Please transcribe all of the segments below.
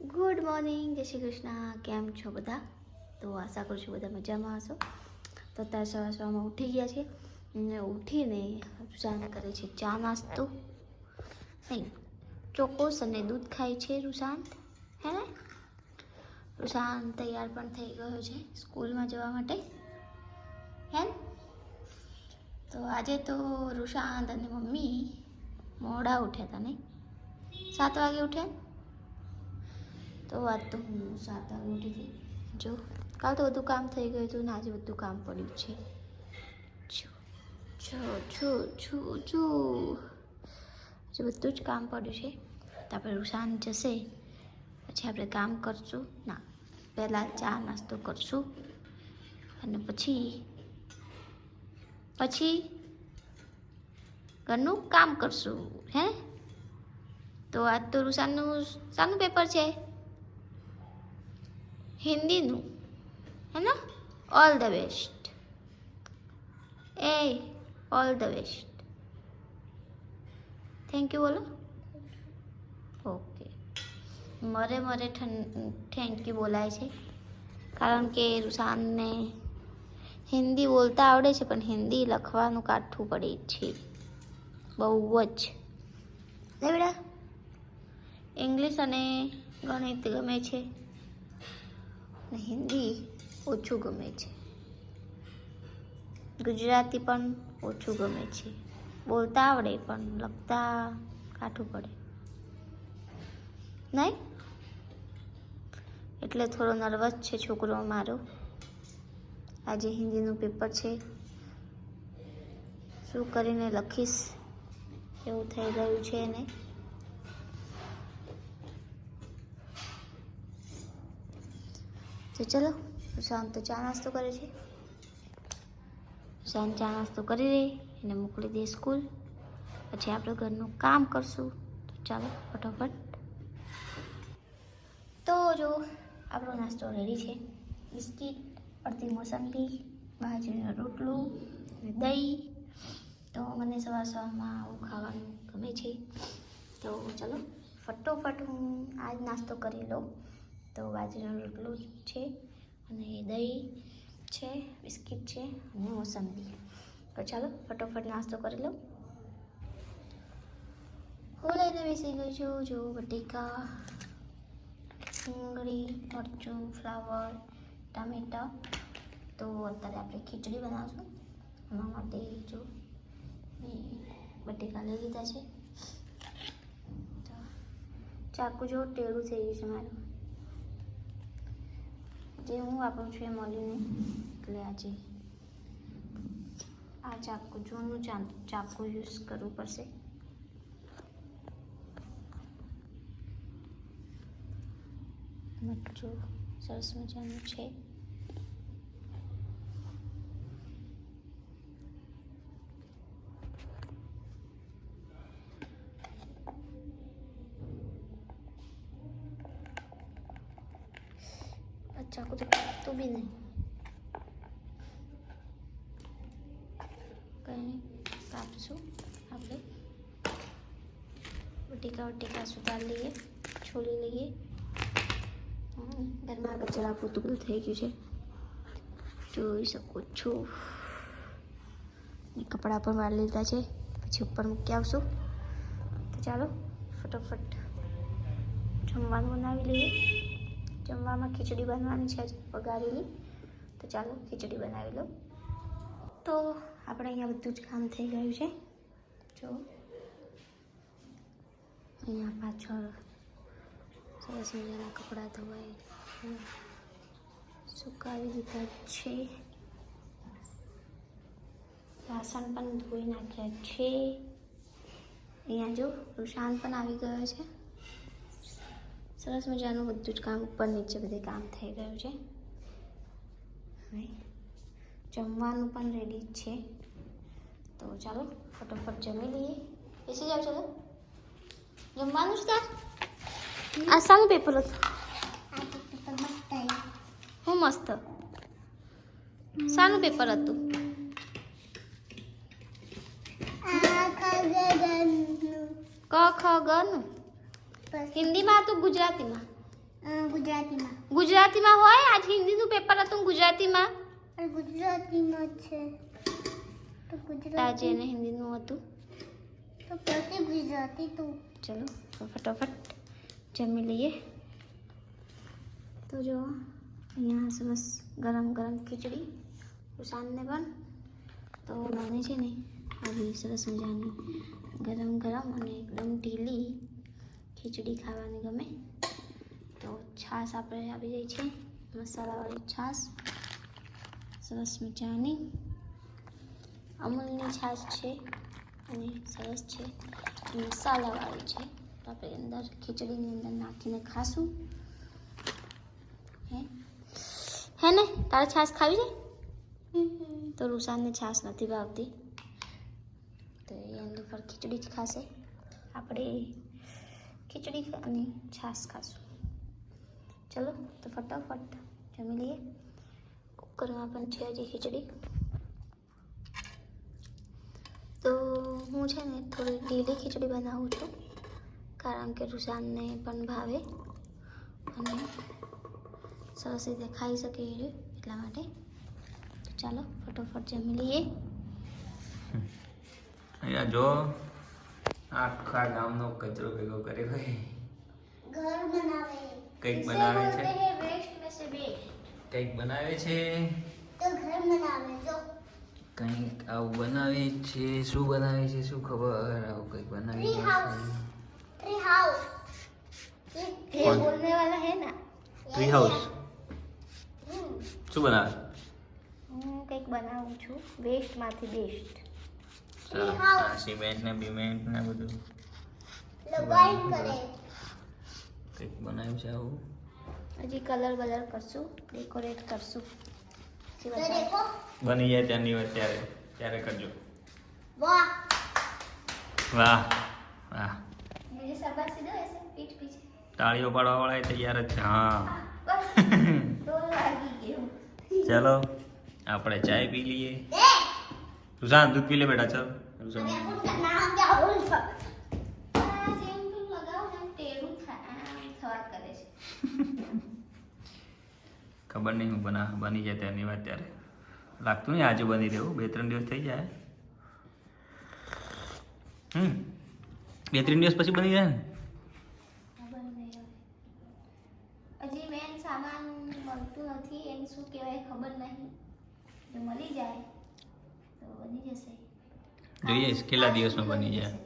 Good morning જય શ્રી કૃષ્ણ. કેમ છો બધા? તો આશા કરું છું બધા મજામાં હશો. તો અત્યારે સવાર સવારમાં ઉઠી ગયા છે અને ઉઠીને રૂઝાન કરે છે ચા નાસ્તો. નહીં ચોકોસ અને દૂધ ખાય છે રૂઝાન હે ને? રૂઝાન તૈયાર પણ થઈ ગયો છે સ્કૂલમાં જવા માટે. હે? તો આજે તો રૂશાંત અને મમ્મી મોડા ઉઠ્યા હતા નહીં? સાત વાગે ઉઠ્યા તો આજ તો હું સાત હતી જો, કાલ તો બધું કામ થઈ ગયું હતું ને આજે બધું કામ પડ્યું છે. જો જો આજે બધું જ કામ પડ્યું છે. તો આપણે રૂસાન જશે. પછી આપણે કામ કરશું. ના, પહેલાં ચા નાસ્તો કરશું. અને પછી પછી ઘરનું કામ કરશું, હે? તો આજ તો રૂસાનનું શાનું પેપર છે. હિન્દીનું હે ને all the best A all the best thank you બોલો. ઓકે મરે મરે થેન્ક યુ બોલાય છે. કારણ કે રૂસાનને હિન્દી બોલતા આવડે છે, પણ હિન્દી લખવાનું કાઠું પડે છે. બહુ જ. બેટા. ઇંગ્લિશ અને ગણિત ગમે છે. અને હિન્દી ઓછું ગમે છે. ગુજરાતી પણ ઓછું ગમે છે. બોલતા આવડે, પણ લખતા કાઠું પડે. નહીં? એટલે થોડો નર્વસ છે છોકરો મારો. આજે હિન્દીનું પેપર છે. શું કરીને લખીશ? એવું થઈ ગયું છે એને તો ચલો શાંત તો ચા નાસ્તો કરે છે. શાંત ચા નાસ્તો કરી દે એને મોકલી દે સ્કૂલ. પછી આપણે ઘરનું કામ કરશું. તો ચાલો, ફટાફટ. તો જો, આપણો નાસ્તો રેડી છે. બિસ્કિટ, અડધી મોસંબી, બાજરીનો રોટલો દહીં. તો મને સવાર સવારમાં આવું ખાવાનું ગમે છે. તો ચલો, ફટોફટ હું આજ નાસ્તો કરી લઉં. તો બાજરીનો રોટલો છે અને દહીં છે, બિસ્કિટ છે અને મોસંબી. તો ચાલો, ફટોફટ નાસ્તો કરી લઉં. હું લઈને બેસી ગઈ છું જો બટેકા, ડુંગળી, મરચું, ફ્લાવર, ટામેટા. તો અત્યારે આપણે ખીચડી બનાવશું. એના માટે જો બટેકા લઈ લીધા છે. ચાકુ જો ટેડું થઈ ગયું છે મારું. જે હું વાપરું છું એ મળીને એટલે આજે આ ચાકુ જૂનું ચાકુ યુઝ કરવું પડશે. મરચું સરસ મજાનું છે આ ચાકુ તો કાપતું બી નહીં કંઈ કાપશું આપણે બટેકા વટેકા સુધાર લઈએ છોલી લઈએ ઘરમાં કચરા પૂતું બધું થઈ ગયું છે જોઈ શકો છો કપડાં પણ મારી લીધા છે પછી ઉપર મૂકી આવશું તો ચાલો ફટાફટ જમવાનું બનાવી લઈએ જમવામાં ખીચડી બનવાની છે પગારેલી તો ચાલો ખીચડી બનાવી લો તો આપણે અહીંયા બધું જ કામ થઈ ગયું છે. જો. અહીંયા પાછળ સરસ મજાના કપડાં ધોવાય સુકાવી દીધા છે. વાસણ પણ ધોઈ નાખ્યા છે. અહીંયા જો રૂશાન પણ આવી ગયો છે. સરસ મજાનું બધું જ કામ ઉપર નીચે બધે કામ થઈ ગયું છે. હવે જમવાનું પણ રેડી જ છે. તો ચાલો ફટોફટ જમી લઈએ. બેસી જાઓ ચાલો. જમવાનું જ તાર? આ શાનું પેપર હતું. હું મસ્ત? શાનું પેપર હતું. ક ખ ગ નું હિન્દીમાં હતું ગુજરાતીમાં. ગુજરાતીમાં. ગુજરાતીમાં હોય? આજ હિન્દીનું પેપર હતું ગુજરાતીમાં? ગુજરાતીમાં છે. તો આજે ગુજરાતી એને હિન્દીનું હતું. તો પછી ગુજરાતી તો. ચલો ફટાફટ જમી લઈએ. તો જો અહીંયા સરસ ગરમ ગરમ ખીચડી સુશાંતને પણ. તો મને છે ને આવી સરસ મજાની ગરમ ગરમ અને એકદમ ઢીલી ખીચડી ખાવાની ગમે, તો છાશ આપણે આવી જાય છે મસાલાવાળી છાશ, સરસ મજાની, અમૂલની છાશ છે અને સરસ છે, મસાલાવાળી છે, તો આપણે અંદર ખીચડીની અંદર નાખીને ખાશું. હે? હે ને? તારે છાશ ખાવી છે? તો રૂસાનને છાશ નથી ભાવતી. તો એ એની પર ખીચડી જ ખાશે. આપણે ખીચડી અને છાશ ખાશું ચલો તો ફટાફટ જમી લઈએ કુકરમાં પણ છે હજી ખીચડી તો હું છે ને થોડી ઢીલી ખીચડી બનાવું છું કારણ કે રૂસાનને પણ ભાવે અને સરસ રીતે ખાઈ શકે એટલા માટે ચાલો ફટોફટ જમી લઈએ જો આખા ગામનો કચરો ભેગો કરે ભાઈ. ઘર બનાવે. કંઈક બનાવે છે? વેસ્ટ કંઈક બનાવે છે? તો ઘર બનાવે જો. કંઈક આવું બનાવે છે? શું બનાવે છે? શું ખબર? આવું કંઈક બનાવે છે? ટ્રી હાઉસ ટ્રી હાઉસ બોલને વાલા હે ના? ટ્રી હાઉસ શું બનાવે? હું કંઈક બનાવું છું. વેસ્ટમાંથી બેસ્ટ ચલો સિમેન્ટ ને બિમેન્ટ ને બધું. કંઈક બનાવ્યું છે આવું. હજી કલર બલર કરશું ડેકોરેટ કરશું. બની જાય ત્યાંની વાત ત્યારે. ત્યારે કરજો. વાહ. વાહ વાહ. તાળીઓ પાડવા વાળા તૈયાર જ છે હા. ચલો આપણે ચાય પી લઈએ. दे સુશાંત દૂધ પી લે બેટા ચાલ अरे સુશાંત उनका नाम क्या बोल આ જેમ તું લગાવ ને એમ ટેઢું થા- આમ થવા કરે છે ખબર નહીં હું બના બની જાય ત્યાંની વાત ત્યારે લાગતું નહીં આજે બની રહેવું બે ત્રણ દિવસ થઈ જાય હમ બે ત્રણ દિવસ પછી બની જાય ને ખબર નહીં હવે. હજી મેન સામાન મળતું નથી એને શું કહેવાય ખબર નહીં જો મળી જાય તો બની જશે. જોઈએ કેટલા દિવસમાં બની જાય?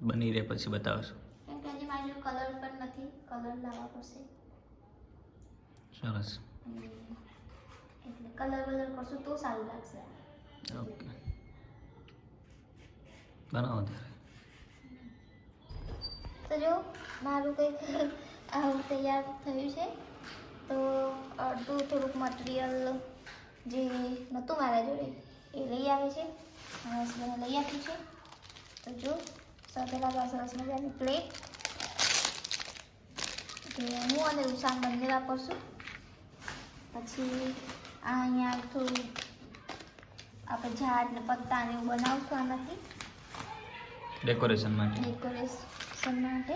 બની રહે પછી બતાવશું. કેમ કે હજી મારી કલર પણ નથી. કલર લાવવા પડશે. સરસ. એટલે કલર વલર કરશું તો સારું લાગશે. ઓકે. બનાવો ત્યારે તો જો મારું કંઈક આવું તૈયાર થયું છે. તો અડધું થોડુંક મટીરિયલ જે નહોતું મારા જોડે એ લઈ આવે છે. મારા હસબન્ડે લઈ આપ્યું છે. તો જો સૌથી આ સરસ મજાની પ્લેટ જે હું અને ઉષાન બંને વાપરશું. પછી આ અહીંયા થોડું આપણે ઝાડ ને પત્તા ને એવું બનાવશું આનાથી. ડેકોરેશન માટે. ડેકોરેશન માટે.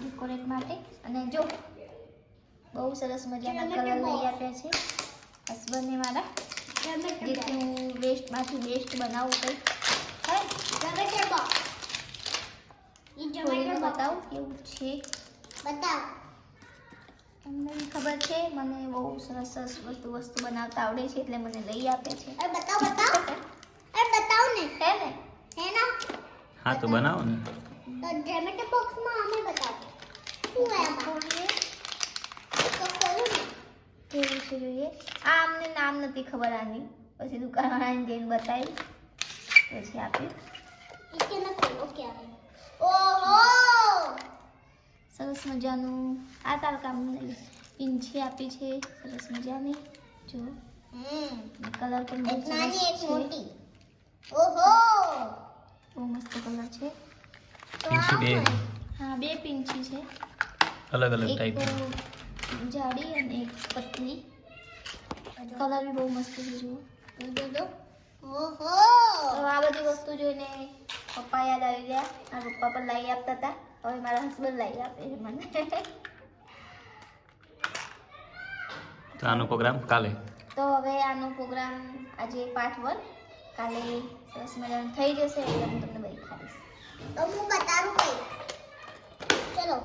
ડેકોરેટ માટે. અને જો બહુ સરસ મજાના કલર લઈ આપ્યા છે. હસબન્ડને મારા. જેથી હું વેસ્ટમાંથી બેસ્ટ બનાવું કંઈ થોડીને કેવું છે. બતાવ. તમને ખબર છે મને બહુ સરસ સરસ વસ્તુ વસ્તુ બનાવતા આવડે છે એટલે મને લઈ આપે છે. અરે બતાવ બતાવ. અરે બતાવ ને. હે ને? હે ના? હા તો બનાવો ને. તો જેમેટો બોક્સમાં અમે બતાવો. શું આયા કેવી છે જોઈએ આ અમને નામ નથી ખબર આની. પછી દુકાનવાળાને જઈને બતાવી પછી આપી ઓહો! સરસ મજાનું. આ તાર કામ ઇંચી આપી છે. સરસ મજાની. જો. કલર પણ બહુ સરસ છે. ઓહો! બહુ મસ્ત કલર છે. હા બે પિંચી છે. અલગ અલગ ટાઈપ જાડી અને એક પતલી. કલર બહુ મસ્ત છે જુઓ. ઓહો! આ બધી વસ્તુ જોઈને પપ્પા યાદ આવી ગયા. આ પપ્પા પણ લાવી આપતા હતા. હવે મારા હસબન્ડ લાવી આપે છે મને. તો આનો પ્રોગ્રામ કાલે? તો હવે આનો પ્રોગ્રામ આજે પાર્ટ વન કાલે સરસ મજાનું થઈ જશે એટલે હું તમને દેખાડીશ તો હું બતાવું કઈ ચલો.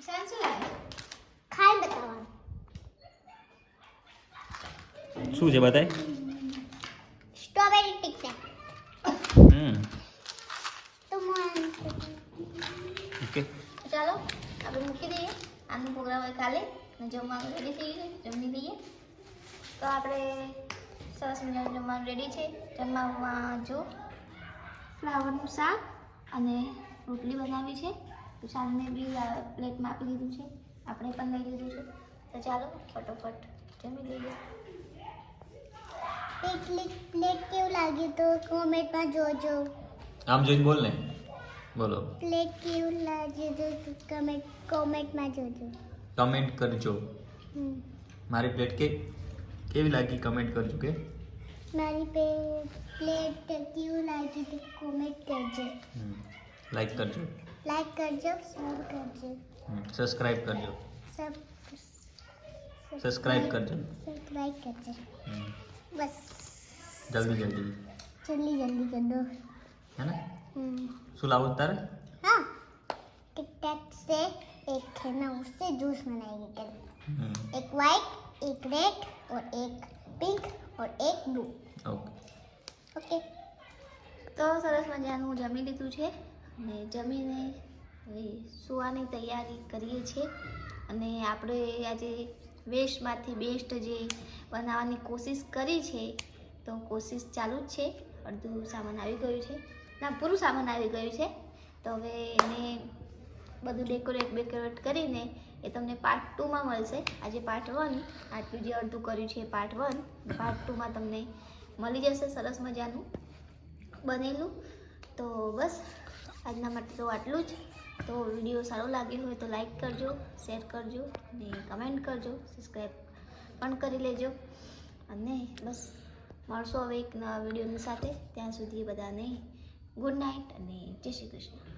સાંજે લાવે શું છે બતાય સ્ટ્રોબેરી ટીકા હમ. તો હું ઓકે. ચાલો આપણે મૂકી દઈએ. આનો પ્રોગ્રામ હોય કાલે. જમવાનું રેડી થઈ ગયું છે. જમી દઈએ તો આપણે સરસ મજાનું જમવાનું રેડી છે. જમવામાં જો ફ્લાવરનું શાક અને રોટલી બનાવી છે. તો શાકને બી પ્લેટમાં આપી દીધું છે. આપણે પણ લઈ લીધું છે. તો ચાલો ફટોફટ જમી લઈએ. એટલી પ્લેટ કેવું લાગ્યું તો કોમેન્ટમાં જોજો. આમ જોઈને બોલ ને. બોલો. પ્લેટ કેવું લાગ્યું તો કમેન્ટ કોમેન્ટમાં જોજો. કમેન્ટ કરજો. મારી પ્લેટ કે કેવી લાગી કમેન્ટ કરજો કે? મારી પ્લેટ કેવું લાગ્યું તો કોમેન્ટ કરજો. લાઈક કરજો. લાઈક કરજો શેર કરજો. સબસ્ક્રાઇબ કરજો. સબ સબસ્ક્રાઈબ કરજો. સબસ્ક્રાઈબ કરજો. હમ. બસ જલ્દી જલ્દી જલ્દી જલ્દી कर दो હે ને हम्म શું લાવું તારે हाँ टिकटैक से एक है ना उससे जूस बनाएगी कल હમ. एक वाइट एक रेड और एक पिंक और एक ब्लू ઓકે ओके તો સરસ મજાનું જમી લીધું છે અને જમીને હવે સુવાની તૈયારી કરીએ છીએ અને આપણે આજે વેસ્ટમાંથી બેસ્ટ જે બનાવવાની કોશિશ કરી છે, તો કોશિશ ચાલુ જ છે. અડધું સામાન આવી ગયું છે. ના, પૂરું સામાન આવી ગયું છે. તો હવે એને બધું ડેકોરેટ બેકોરેટ કરીને એ તમને પાર્ટ ટુમાં મળશે. આજે પાર્ટ વન આટલું જે અડધું કર્યું છે પાર્ટ વન પાર્ટ ટુમાં તમને મળી જશે સરસ મજાનું બનેલું. તો બસ, આજના માટે તો આટલું જ. તો વીડિયો સારો લાગ્યો હોય તો લાઈક કરજો, શેર કરજો અને કમેન્ટ કરજો, સબસ્ક્રાઈબ પણ કરી લેજો. અને બસ, મળશો હવે એક નવા વિડીયોની સાથે. ત્યાં સુધી બધાને ગુડ નાઇટ અને જય શ્રી કૃષ્ણ.